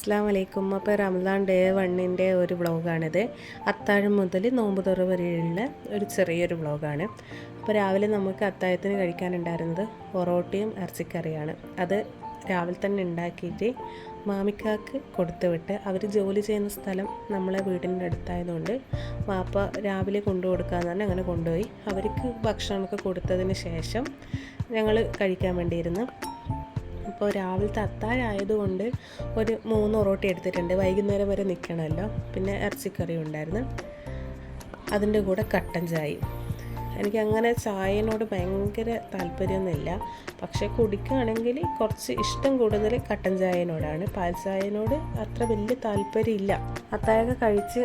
അസ്സാം വലൈക്കും അപ്പോൾ റംസാൻ ഡേ വണ്ണിന്റെ ഒരു വ്ളോഗാണിത്. അത്താഴം മുതൽ നോമ്പ് തുറ വരെയുള്ള ഒരു ചെറിയൊരു വ്ളോഗാണ്. അപ്പോൾ രാവിലെ നമുക്ക് അത്താഴത്തിന് കഴിക്കാനുണ്ടായിരുന്നത് പൊറോട്ടയും ഇറച്ചിക്കറിയാണ്. അത് രാവിലെ തന്നെ ഉണ്ടാക്കിയിട്ട് മാമിക്കാക്ക് കൊടുത്തുവിട്ട് അവർ ജോലി ചെയ്യുന്ന സ്ഥലം നമ്മളെ വീടിന്റെ അടുത്തായതുകൊണ്ട് വാപ്പ രാവിലെ കൊണ്ടു കൊടുക്കാമെന്ന് അങ്ങനെ കൊണ്ടുപോയി. അവർക്ക് ഭക്ഷണമൊക്കെ കൊടുത്തതിന് ശേഷം ഞങ്ങൾ കഴിക്കാൻ വേണ്ടിയിരുന്നു. അപ്പോൾ രാവിലത്തെ അത്താഴായതുകൊണ്ട് ഒരു മൂന്ന് ഒറോട്ടി എടുത്തിട്ടുണ്ട്. വൈകുന്നേരം വരെ നിൽക്കണമല്ലോ. പിന്നെ ഇറച്ചിക്കറി ഉണ്ടായിരുന്നു. അതിന്റെ കൂടെ കട്ടൻ ചായ എനിക്ക് അങ്ങനെ ചായനോട് ഭയങ്കര താല്പര്യമൊന്നുമില്ല. പക്ഷെ കുടിക്കുകയാണെങ്കിൽ കുറച്ച് ഇഷ്ടം കൂടുതൽ കട്ടൻ ചായനോടാണ്. പാൽ ചായനോട് അത്ര വലിയ താല്പര്യമില്ല. അത്താഴമൊക്കെ കഴിച്ച്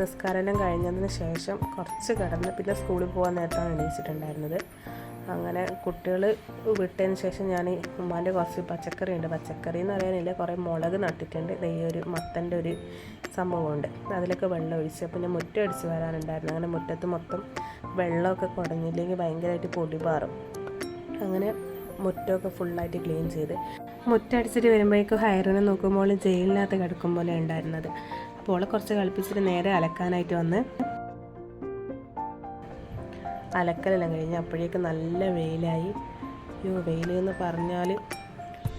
നിസ്കാരം കഴിഞ്ഞതിന് ശേഷം കുറച്ച് കിടന്ന് പിന്നെ സ്കൂളിൽ പോകാൻ നേരത്താണ് എണീച്ചിട്ടുണ്ടായിരുന്നത്. അങ്ങനെ കുട്ടികൾ വിട്ടതിന് ശേഷം ഞാൻ ഉമ്മാന്റെ കുറച്ച് പച്ചക്കറി ഉണ്ട് പച്ചക്കറി എന്ന് പറയാനില്ല കുറേ മുളക് നട്ടിട്ടുണ്ട്. ഇതേ ഒരു മത്തന്റെ ഒരു സംഭവമുണ്ട്. അതിലൊക്കെ വെള്ളം ഒഴിച്ച് പിന്നെ മുറ്റം അടിച്ച് വരാനുണ്ടായിരുന്നു. അങ്ങനെ മുറ്റത്ത് മൊത്തം വെള്ളമൊക്കെ കുടഞ്ഞില്ലെങ്കിൽ ഭയങ്കരമായിട്ട് പൊടി പാറും. അങ്ങനെ മുറ്റമൊക്കെ ഫുള്ളായിട്ട് ക്ലീൻ ചെയ്ത് മുറ്റടിച്ചിട്ട് വരുമ്പോഴേക്കും ഹയറിനെ നോക്കുമ്പോൾ ജയിലിനകത്ത് കിടക്കും പോലെ ഉണ്ടായിരുന്നത്. അപ്പോൾ കുറച്ച് കളിപ്പിച്ചിട്ട് നേരെ അലക്കാനായിട്ട് വന്ന് അലക്കലെല്ലാം കഴിഞ്ഞ് അപ്പോഴേക്കും നല്ല വെയിലായി. അയ്യോ വെയിൽ എന്ന് പറഞ്ഞാൽ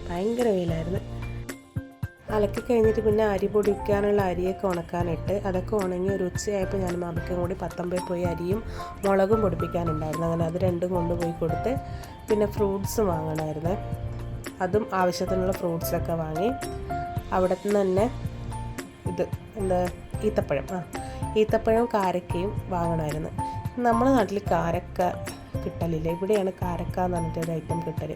ഭയങ്കര വെയിലായിരുന്നു. അലക്കി കഴിഞ്ഞിട്ട് പിന്നെ അരി പൊടിക്കാനുള്ള അരിയൊക്കെ ഉണക്കാനിട്ട് അതൊക്കെ ഉണങ്ങി ഒരു ഉച്ചയായപ്പോൾ ഞാൻ മാമിക്കും കൂടി പത്തമ്പേ പോയി അരിയും മുളകും പൊടിപ്പിക്കാനുണ്ടായിരുന്നു. അങ്ങനെ അത് രണ്ടും കൊണ്ടുപോയി കൊടുത്ത് പിന്നെ ഫ്രൂട്ട്സ് വാങ്ങണമായിരുന്നു. അതും ആവശ്യത്തിനുള്ള ഫ്രൂട്ട്സൊക്കെ വാങ്ങി. അവിടെ നിന്ന് തന്നെ ഇത് എന്താ ഈത്തപ്പഴം. ആ ഈത്തപ്പഴവും കാരക്കയും വാങ്ങണമായിരുന്നു. നമ്മുടെ നാട്ടിൽ കാരക്ക കിട്ടലില്ല. ഇവിടെയാണ് കാരക്ക എന്ന് പറഞ്ഞിട്ട് ഒരു ഐറ്റം കിട്ടൽ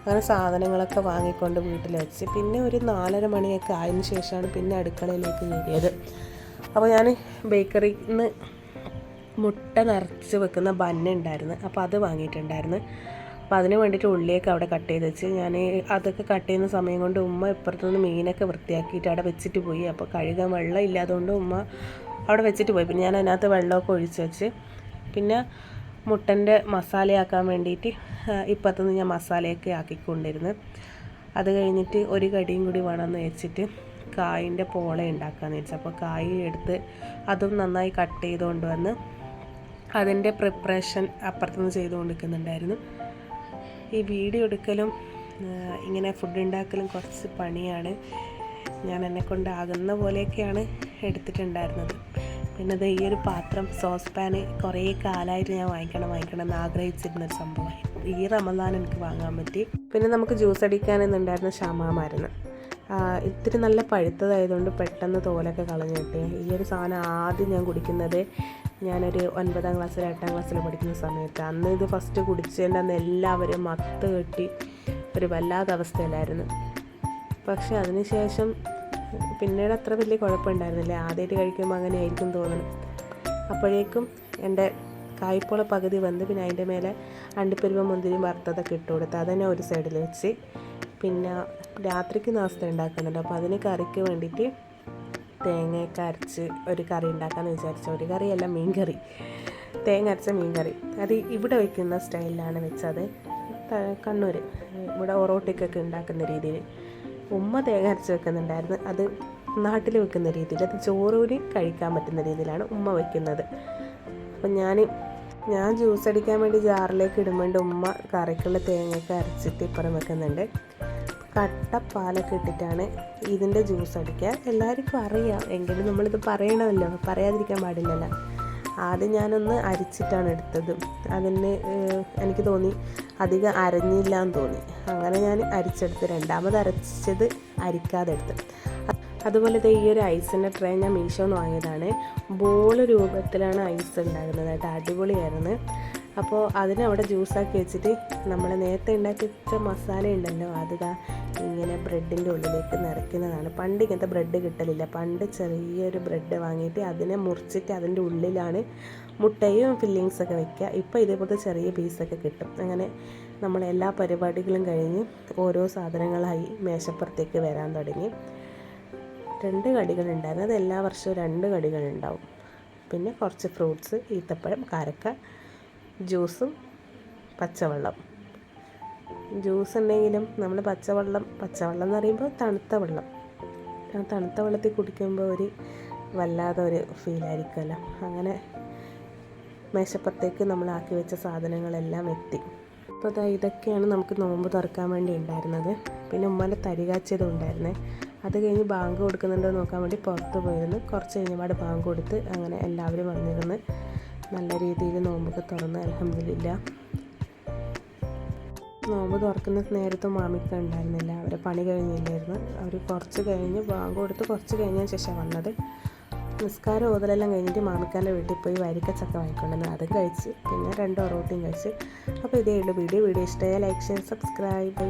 അങ്ങനെ സാധനങ്ങളൊക്കെ വാങ്ങിക്കൊണ്ട് വീട്ടിൽ വെച്ച് പിന്നെ ഒരു നാലര മണിയൊക്കെ ആയതിനു ശേഷമാണ് പിന്നെ അടുക്കളയിലേക്ക് കയറിയത്. അപ്പോൾ ഞാൻ ബേക്കറിയിൽ നിന്ന് മുട്ട നിറച്ച് വെക്കുന്ന ബന്ന ഉണ്ടായിരുന്നു. അപ്പോൾ അത് വാങ്ങിയിട്ടുണ്ടായിരുന്നു. അപ്പോൾ അതിന് വേണ്ടിയിട്ട് ഉള്ളിയൊക്കെ അവിടെ കട്ട് ചെയ്ത് വെച്ച്. ഞാൻ അതൊക്കെ കട്ട് ചെയ്യുന്ന സമയം കൊണ്ട് ഉമ്മ ഇപ്പുറത്തുനിന്ന് മീനൊക്കെ വൃത്തിയാക്കിയിട്ട് അവിടെ വെച്ചിട്ട് പോയി. അപ്പോൾ കഴുകാൻ വെള്ളം ഇല്ലാത്തതുകൊണ്ട് ഉമ്മ അവിടെ വെച്ചിട്ട് പോയി. പിന്നെ ഞാൻ അതിനകത്ത് വെള്ളമൊക്കെ ഒഴിച്ച് വെച്ച് പിന്നെ മുട്ടന്റെ മസാലയാക്കാൻ വേണ്ടിയിട്ട് ഇപ്പത്തുനിന്ന് ഞാൻ മസാലയൊക്കെ ആക്കിക്കൊണ്ടിരുന്നു. അത് കഴിഞ്ഞിട്ട് ഒരു കടിയും കൂടി വേണമെന്ന് വെച്ചിട്ട് കായിന്റെ പോള ഉണ്ടാക്കാമെന്ന് വെച്ചു. അപ്പോൾ കായ് എടുത്ത് അതും നന്നായി കട്ട് ചെയ്തുകൊണ്ട് വന്ന് അതിന്റെ പ്രിപ്പറേഷൻ അപ്പുറത്തുനിന്ന് ചെയ്തുകൊണ്ടിരിക്കുന്നുണ്ടായിരുന്നു. ഈ വീഡിയോ എടുക്കലും ഇങ്ങനെ ഫുഡ് ഉണ്ടാക്കലും കുറച്ച് പണിയാണ്. ഞാൻ എന്നെ കൊണ്ടാകുന്ന പോലെയൊക്കെയാണ് എടുത്തിട്ടുണ്ടായിരുന്നത്. പിന്നെ ഈ ഒരു പാത്രം സോസ് പാന് കുറേ കാലമായിട്ട് ഞാൻ വാങ്ങിക്കണം വാങ്ങിക്കണം എന്ന് ആഗ്രഹിച്ചിരുന്ന ഒരു സംഭവമായി ഈ റമദാൻ എനിക്ക് വാങ്ങാൻ പറ്റി. പിന്നെ നമുക്ക് ജ്യൂസ് അടിക്കാനെന്നുണ്ടായിരുന്ന ഷമാമായിരുന്നു. ഇത്തിരി നല്ല പഴുത്തതായതുകൊണ്ട് പെട്ടെന്ന് തോലൊക്കെ കളഞ്ഞിട്ട് ഈ ഒരു സാധനം ആദ്യം ഞാൻ കുടിക്കുന്നത് ഞാനൊരു ഒൻപതാം ക്ലാസ്സിൽ എട്ടാം ക്ലാസ്സിൽ പഠിക്കുന്ന സമയത്ത്. അന്ന് ഇത് ഫസ്റ്റ് കുടിച്ചതിന്റെ അന്ന് എല്ലാവരും മത്ത് കെട്ടി ഒരു വല്ലാത്ത അവസ്ഥയിലായിരുന്നു. പക്ഷേ അതിനുശേഷം പിന്നീട് അത്ര വലിയ കുഴപ്പമുണ്ടായിരുന്നില്ല. ആദ്യമായിട്ട് കഴിക്കുമ്പോൾ അങ്ങനെ ആയിരിക്കും തോന്നണം. അപ്പോഴേക്കും എന്റെ കായ്പോള പകുതി വന്ന് പിന്നെ അതിന്റെ മേലെ അണ്ടിപ്പരിവ മുന്തിരി വറുത്തതൊക്കെ ഇട്ട് കൊടുത്ത് അതന്നെ ഒരു സൈഡിൽ വെച്ച് പിന്നെ രാത്രിക്ക് നാസ്ത ഉണ്ടാക്കുന്നുണ്ട്. അപ്പോൾ അതിന് കറിക്ക് വേണ്ടിയിട്ട് തേങ്ങയൊക്കെ അരച്ച് ഒരു കറി ഉണ്ടാക്കാമെന്ന് വിചാരിച്ചു. ഒരു കറിയല്ല മീൻ കറി തേങ്ങ അരച്ച മീൻ കറി അത് ഇവിടെ വയ്ക്കുന്ന സ്റ്റൈലിലാണ് വെച്ചത്. കണ്ണൂർ ഇവിടെ ഒറോട്ടിക്കൊക്കെ ഉണ്ടാക്കുന്ന രീതിയിൽ ഉമ്മ തേങ്ങ അരച്ച് വെക്കുന്നുണ്ടായിരുന്നു. അത് നാട്ടിൽ വെക്കുന്ന രീതിയിൽ അത് ചോറൂരി കഴിക്കാൻ പറ്റുന്ന രീതിയിലാണ് ഉമ്മ വെക്കുന്നത്. അപ്പം ഞാൻ ഞാൻ ജ്യൂസ് അടിക്കാൻ വേണ്ടി ജാറിലേക്ക് ഇടുമ്പോണ്ട് ഉമ്മ കറിക്കുള്ള തേങ്ങയൊക്കെ അരച്ചിട്ട് ഇപ്പുറം വെക്കുന്നുണ്ട്. കട്ട പാലൊക്കെ ഇട്ടിട്ടാണ് ഇതിന്റെ ജ്യൂസ് അടിക്കുക. എല്ലാവർക്കും അറിയാം. എങ്കിലും നമ്മളിത് പറയണമല്ലോ. പറയാതിരിക്കാൻ പാടില്ലല്ലോ. ആദ്യം ഞാനൊന്ന് അരിച്ചിട്ടാണ് എടുത്തത്. അതിന് എനിക്ക് തോന്നി അധികം അരഞ്ഞില്ല എന്ന് തോന്നി. അങ്ങനെ ഞാൻ അരിച്ചെടുത്ത് രണ്ടാമത് അരച്ചത് അരിക്കാതെ എടുത്ത്. അതുപോലെ ഈ ഒരു ഐസിന്റെ ട്രേ ഞാൻ മീഷോന്ന് വാങ്ങിയതാണ്. ബോൾ രൂപത്തിലാണ് ഐസ് ഉണ്ടാകുന്നത് കേട്ടോ അടിപൊളിയായിരുന്നു. അപ്പോൾ അതിനെ അവിടെ ജ്യൂസാക്കി വെച്ചിട്ട് നമ്മൾ നേരത്തെ ഉണ്ടാക്കി വെച്ച മസാല ഉണ്ടല്ലോ അത് ഇങ്ങനെ ബ്രെഡിന്റെ ഉള്ളിലേക്ക് നിറയ്ക്കുന്നതാണ്. പണ്ട് ഇങ്ങനത്തെ ബ്രെഡ് കിട്ടലില്ല. പണ്ട് ചെറിയൊരു ബ്രെഡ് വാങ്ങിയിട്ട് അതിനെ മുറിച്ചിട്ട് അതിന്റെ ഉള്ളിലാണ് മുട്ടയും ഫില്ലിങ്സൊക്കെ വെക്കുക. ഇപ്പോൾ ഇതേപോലത്തെ ചെറിയ പീസൊക്കെ കിട്ടും. അങ്ങനെ നമ്മൾ എല്ലാ പരിപാടികളും കഴിഞ്ഞ് ഓരോ സാധനങ്ങളായി മേശപ്പുറത്തേക്ക് വരാൻ തുടങ്ങി. രണ്ട് കടികളുണ്ടായിരുന്നു അത് എല്ലാ വർഷവും രണ്ട് കടികളുണ്ടാവും പിന്നെ കുറച്ച് ഫ്രൂട്ട്സ് ഈത്തപ്പഴം കാരക്ക ജ്യൂസും പച്ചവെള്ളം. ജ്യൂസ് ഉണ്ടെങ്കിലും നമ്മൾ പച്ചവെള്ളം പച്ചവെള്ളം എന്ന് പറയുമ്പോൾ തണുത്ത വെള്ളം. ആ തണുത്ത വെള്ളത്തിൽ കുടിക്കുമ്പോൾ ഒരു വല്ലാതെ ഒരു ഫീലായിരിക്കുമല്ലോ അങ്ങനെ മേശപ്പുറത്തേക്ക് നമ്മൾ ആക്കി വെച്ച സാധനങ്ങളെല്ലാം എത്തി. അപ്പോൾ അതാ ഇതൊക്കെയാണ് നമുക്ക് നോമ്പ് തുറക്കാൻ വേണ്ടി ഉണ്ടായിരുന്നത്. പിന്നെ ഉമ്മാന്റെ തരി കാച്ചിയതും ഉണ്ടായിരുന്നേ. അത് കഴിഞ്ഞ് ബാങ്ക് കൊടുക്കുന്നുണ്ടോ നോക്കാൻ വേണ്ടി പുറത്ത് പോയിരുന്നു. കുറച്ച് കഴിഞ്ഞപാട് ബാങ്ക് കൊടുത്ത് അങ്ങനെ എല്ലാവരും വന്നിരുന്ന് നല്ല രീതിയിൽ നോമ്പൊക്കെ തുറന്ന് അലഹമില്ല നോമ്പ് തുറക്കുന്ന നേരത്ത് മാമിക്ക ഉണ്ടായിരുന്നില്ല. അവരെ പണി കഴിഞ്ഞില്ലായിരുന്നു. അവർ കുറച്ച് കഴിഞ്ഞ് ബാങ്ക് കൊടുത്ത് കുറച്ച് കഴിഞ്ഞതിന് ശേഷം വന്നത് നിസ്കാരം ഓതലെല്ലാം കഴിഞ്ഞിട്ട് മാമിക്കാന്റെ വീട്ടിൽ പോയി വരിക്ക ചക്ക വാങ്ങിക്കൊണ്ടുവന്ന് അതും കഴിച്ച് പിന്നെ രണ്ട് ഒറോട്ടിയും കഴിച്ച്. അപ്പോൾ ഇതേ ഉള്ളൂ. വീഡിയോ വീഡിയോ ഇഷ്ടമായ ലൈക്ക് ഷെയർ സബ്സ്ക്രൈബ്.